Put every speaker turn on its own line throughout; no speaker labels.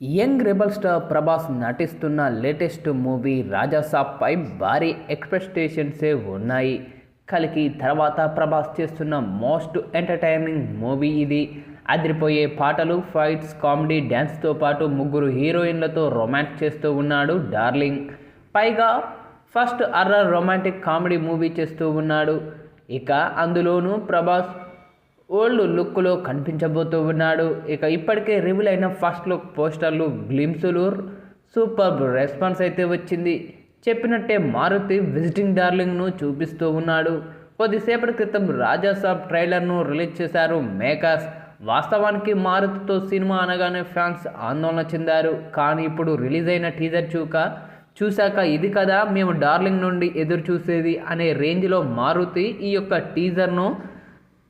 Young rebel star Prabhas నటిస్తున్న latest movie రాజాసాబ్పై భారీ ఎక్స్పెక్టేషన్సే ఉన్నాయి. కలికి తర్వాత ప్రభాస్ చేస్తున్న మోస్ట్ ఎంటర్టైనింగ్ మూవీ ఇది. అదిరిపోయే పాటలు ఫైట్స్ కామెడీ డ్యాన్స్తో పాటు ముగ్గురు హీరోయిన్లతో రొమాన్స్ చేస్తూ ఉన్నాడు డార్లింగ్. పైగా ఫస్ట్ అర్రర్ రొమాంటిక్ కామెడీ మూవీ చేస్తూ ఉన్నాడు. ఇక అందులోనూ ప్రభాస్ ఓల్డ్ లుక్లో కనిపించబోతూ ఉన్నాడు. ఇక ఇప్పటికే రివీల్ అయిన ఫస్ట్ లుక్ పోస్టర్లు గ్లిమ్సులు సూపర్ రెస్పాన్స్ అయితే వచ్చింది. చెప్పినట్టే మారుతి విజిటింగ్ డార్లింగ్ను చూపిస్తూ ఉన్నాడు. కొద్దిసేపటి క్రితం రాజాసాబ్ ట్రైలర్ను రిలీజ్ చేశారు మేకర్స్. వాస్తవానికి మారుతితో సినిమా అనగానే ఫ్యాన్స్ ఆందోళన చెందారు. కానీ ఇప్పుడు రిలీజ్ అయిన టీజర్ చూక చూశాక ఇది కదా మేము డార్లింగ్ నుండి ఎదురు చూసేది అనే రేంజ్లో మారుతి ఈ యొక్క టీజర్ను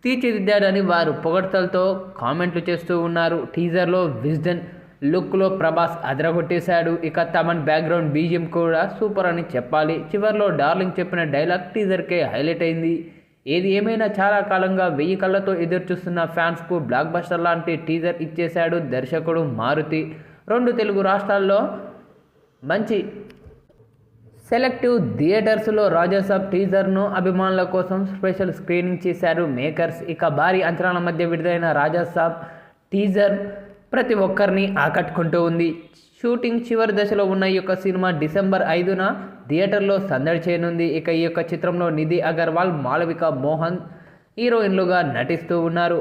తీర్చిదిద్దాడని వారు పొగడ్తలతో కామెంట్లు చేస్తూ ఉన్నారు. టీజర్లో విజ్డన్ లుక్లో ప్రభాస్ అదరగొట్టేశాడు. ఇక తమన్ బ్యాక్గ్రౌండ్ బీజియం కూడా సూపర్ అని చెప్పాలి. చివరిలో డార్లింగ్ చెప్పిన డైలాగ్ టీజర్కే హైలైట్ అయింది. ఏది ఏమైనా చాలా కాలంగా వెయ్యి కళ్ళతో ఎదురు చూస్తున్న ఫ్యాన్స్కు బ్లాక్ బస్టర్ లాంటి టీజర్ ఇచ్చేశాడు దర్శకుడు మారుతి. రెండు తెలుగు రాష్ట్రాల్లో మంచి సెలెక్టివ్ థియేటర్స్లో రాజాసాబ్ టీజర్ను అభిమానుల కోసం స్పెషల్ స్క్రీనింగ్ చేశారు మేకర్స్. ఇక భారీ అంచనాల మధ్య విడుదలైన రాజాసాబ్ టీజర్ ప్రతి ఒక్కరిని ఆకట్టుకుంటూ ఉంది. షూటింగ్ చివరి దశలో ఉన్న ఈ యొక్క సినిమా డిసెంబర్ ఐదున థియేటర్లో సందడి చేయనుంది. ఇక ఈ యొక్క చిత్రంలో నిధి అగర్వాల్ మాళవిక మోహన్ హీరోయిన్లుగా నటిస్తూ ఉన్నారు.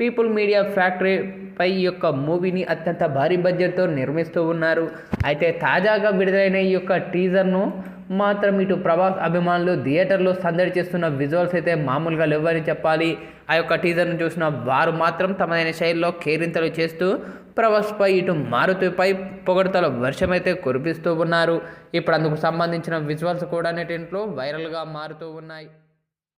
పీపుల్ మీడియా ఫ్యాక్టరీ పై ఈ యొక్క మూవీని అత్యంత భారీ బడ్జెట్తో నిర్మిస్తూ ఉన్నారు. అయితే తాజాగా విడుదలైన ఈ యొక్క టీజర్ను మాత్రం ఇటు ప్రభాస్ అభిమానులు థియేటర్లో సందడి చేస్తున్న విజువల్స్ అయితే మామూలుగా లేవని చెప్పాలి. ఆ యొక్క టీజర్ను చూసిన వారు మాత్రం తమదైన శైలిలో కేరింతలు చేస్తూ ప్రభాస్పై ఇటు మారుతిపై పొగడతల వర్షమైతే కురిపిస్తూ ఉన్నారు. ఇప్పుడు అందుకు సంబంధించిన విజువల్స్ కూడా నెటింట్లో వైరల్గా మారుతూ ఉన్నాయి.